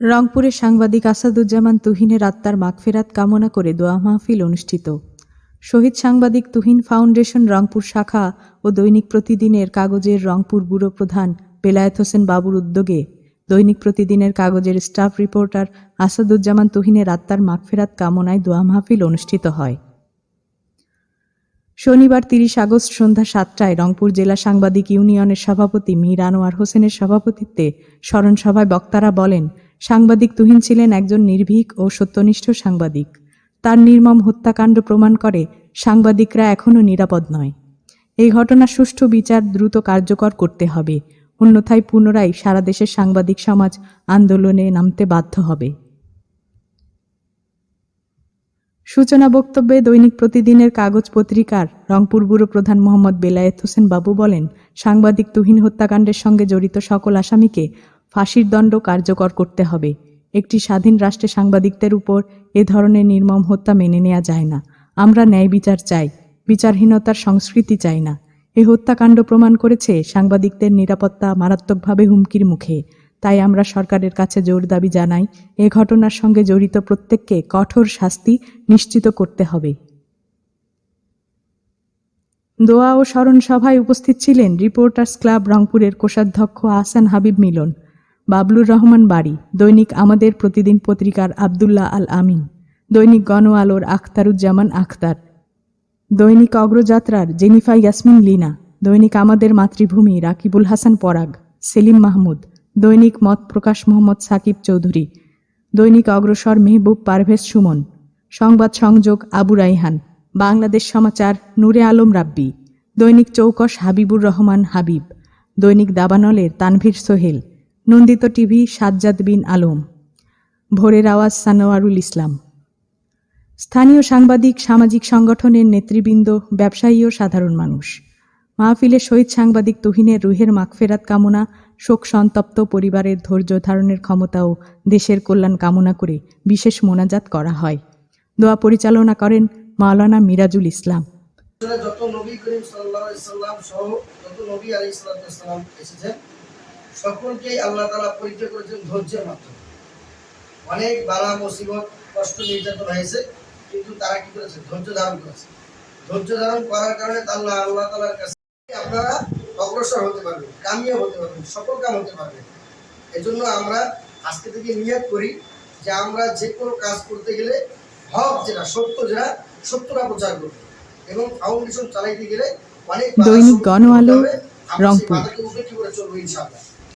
রংপুরে সাংবাদিক আসাদুজ্জামান তুহিনের আত্মার মাগফেরাত কামনা করে দোয়া মাহফিল অনুষ্ঠিত। শহীদ সাংবাদিক তুহিন ফাউন্ডেশন রংপুর শাখা ও দৈনিক প্রতিদিনের কাগজের রংপুর ব্যুরো প্রধান বেলায়েত হোসেন বাবুর উদ্যোগে দৈনিক প্রতিদিনের কাগজের স্টাফ রিপোর্টার আসাদুজ্জামান তুহিনের আত্মার মাগফেরাত কামনায় দোয়া মাহফিল অনুষ্ঠিত হয়। শনিবার তিরিশ আগস্ট সন্ধ্যা সাতটায় রংপুর জেলা সাংবাদিক ইউনিয়নের সভাপতি মীর আনোয়ার হোসেনের সভাপতিত্বে স্মরণসভায় বক্তারা বলেন সাংবাদিক তুহিন ছিলেন একজন নির্ভীক ও সত্যনিষ্ঠ সাংবাদিক। তার নির্মম হত্যাকাণ্ড প্রমাণ করে সাংবাদিকরা এখনও নিরাপদ নয়। এই ঘটনার সুষ্ঠু বিচার দ্রুত কার্যকর করতে হবে। অন্যথায় পুনরায় সারা দেশের সাংবাদিক সমাজ আন্দোলনে নামতে বাধ্য হবে। সূচনা বক্তব্যে দৈনিক প্রতিদিনের কাগজ পত্রিকার রংপুর ব্যুরো প্রধান মোহাম্মদ বেলায়েত হোসেন বাবু বলেন, সাংবাদিক তুহিন হত্যাকাণ্ডের সঙ্গে জড়িত সকল আসামিকে ফাঁসির দণ্ড কার্যকর করতে হবে। একটি স্বাধীন রাষ্ট্রে সাংবাদিকদের উপর এ ধরনের নির্মম হত্যা মেনে নেওয়া যায় না। আমরা ন্যায় বিচার চাই, বিচারহীনতার সংস্কৃতি চাই না। এ হত্যাকাণ্ড প্রমাণ করেছে সাংবাদিকদের নিরাপত্তা মারাত্মকভাবে হুমকির মুখে। তাই আমরা সরকারের কাছে জোর দাবি জানাই, এ ঘটনার সঙ্গে জড়িত প্রত্যেককে কঠোর শাস্তি নিশ্চিত করতে হবে। দোয়া ও স্মরণ সভায় উপস্থিত ছিলেন রিপোর্টার্স ক্লাব রংপুরের কোষাধ্যক্ষ আহসান হাবিব মিলন। বাবলুর রহমান বাড়ি, দৈনিক আমাদের প্রতিদিন পত্রিকার আবদুল্লাহ আল আমিন, দৈনিক গণ আলোর আখতারুজ্জামান আখতার, দৈনিক অগ্রযাত্রার জেনিফা ইয়াসমিন লিনা, দৈনিক আমাদের মাতৃভূমি রাকিবুল হাসান পরাগ, সেলিম মাহমুদ, দৈনিক মত প্রকাশ মোহাম্মদ সাকিব চৌধুরী, দৈনিক অগ্রসর মেহবুব পারভেজ সুমন, সংবাদ সংযোগ আবু রাইহান, বাংলাদেশ সমাচার নূরে আলম রাব্বি, দৈনিক চৌকস হাবিবুর রহমান হাবিব, দৈনিক দাবানলের তানভীর সোহেল নন্দিত টিভি, সাজ্জাদ বিন আলম। ভোরের আওয়াজ সানোয়ারুল ইসলাম। স্থানীয় সাংবাদিক, সামাজিক সংগঠনের নেতৃবৃন্দ, ব্যবসায়ী ও সাধারণ মানুষ। মাহফিলে শহীদ সাংবাদিক তুহিনের রুহের মাগফেরাত কামনা, শোক সন্তপ্ত পরিবারের ধৈর্য ধারণের ক্ষমতা ও দেশের কল্যাণ কামনা করে বিশেষ মোনাজাত করা হয়। দোয়া পরিচালনা করেন মাওলানা মিরাজুল ইসলাম। যত নবী করিম সাল্লাহ সহ যত নবী আলী এসেছেন সকলকেই আল্লাহ তালা পরিচয় করেছেন ধৈর্যের মাধ্যমে। অনেক বালা মুসিবত কষ্ট নির্যাতন হয়েছে কিন্তু তারা কি করেছে? ধৈর্য ধারণ করেছে। ধৈর্য ধারণ করার কারণে আল্লাহ আল্লাহ তালার কাছে আপনারা অগ্রসর হতে পারবেন কামিয়াব হতে পারবেন সফল কাম হতে পারবেন। এজন্য আমরা আজকে থেকে নিয়ত করি যে আমরা যে কোনো কাজ করতে গেলে হক যেটা সত্য যেটা সত্যটা প্রচার করব এবং ফাউন্ডেশন চালাইতে গেলে অনেক দৈনিক গণ আলো, রংপুর। চলবো ইনশাআল্লাহ।